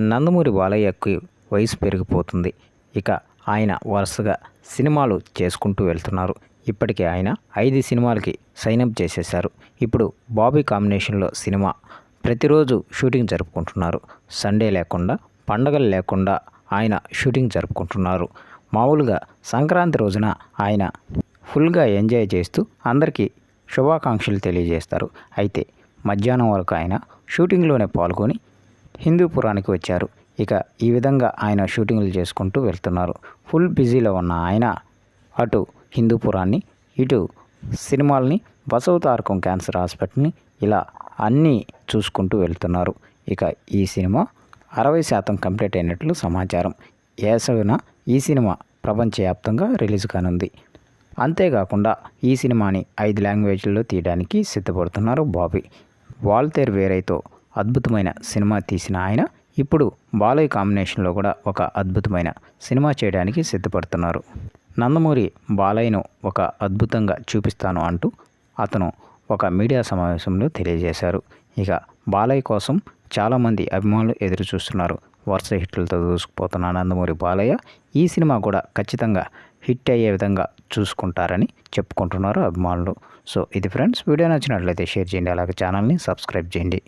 నందమూరి బాలయ్యకి వయసు పెరిగిపోతుంది. ఇక ఆయన వరుసగా సినిమాలు చేసుకుంటూ వెళ్తున్నారు. ఇప్పటికే ఆయన ఐదు సినిమాలకి సైనప్ చేసేశారు. ఇప్పుడు బాబీ కాంబినేషన్లో సినిమా ప్రతిరోజు షూటింగ్ జరుపుకుంటున్నారు. సండే లేకుండా పండగలు లేకుండా ఆయన షూటింగ్ జరుపుకుంటున్నారు. మామూలుగా సంక్రాంతి రోజున ఆయన ఫుల్గా ఎంజాయ్ చేస్తూ అందరికీ శుభాకాంక్షలు తెలియజేస్తారు. అయితే మధ్యాహ్నం వరకు ఆయన షూటింగ్లోనే పాల్గొని హిందూపురానికి వచ్చారు. ఇక ఈ విధంగా ఆయన షూటింగ్లు చేసుకుంటూ వెళ్తున్నారు. ఫుల్ బిజీలో ఉన్న ఆయన అటు హిందూపురాన్ని ఇటు సినిమాల్ని బసవతారకం క్యాన్సర్ హాస్పిటల్ని ఇలా అన్నీ చూసుకుంటూ వెళ్తున్నారు. ఇక ఈ సినిమా అరవై శాతం కంప్లీట్ అయినట్లు సమాచారం. ఏసవిన ఈ సినిమా ప్రపంచవ్యాప్తంగా రిలీజ్ కానుంది. అంతేకాకుండా ఈ సినిమాని ఐదు లాంగ్వేజ్ల్లో తీయడానికి సిద్ధపడుతున్నారు బాబీ. వాల్తేర్ వేరైతో అద్భుతమైన సినిమా తీసిన ఆయన ఇప్పుడు బాలయ్య కాంబినేషన్లో కూడా ఒక అద్భుతమైన సినిమా చేయడానికి సిద్ధపడుతున్నారు. నందమూరి బాలయ్యను ఒక అద్భుతంగా చూపిస్తాను అంటూ అతను ఒక మీడియా సమావేశంలో తెలియజేశారు. ఇక బాలయ్య కోసం చాలామంది అభిమానులు ఎదురు చూస్తున్నారు వరుస హిట్లతో దూసుకుపోతున్న నందమూరి బాలయ్య ఈ సినిమా కూడా ఖచ్చితంగా హిట్ అయ్యే విధంగా చూసుకుంటారని చెప్పుకుంటున్నారు అభిమానులు. సో ఇది ఫ్రెండ్స్ వీడియో నచ్చినట్లయితే షేర్ చేయండి. అలాగే ఛానల్ని సబ్స్క్రైబ్ చేయండి.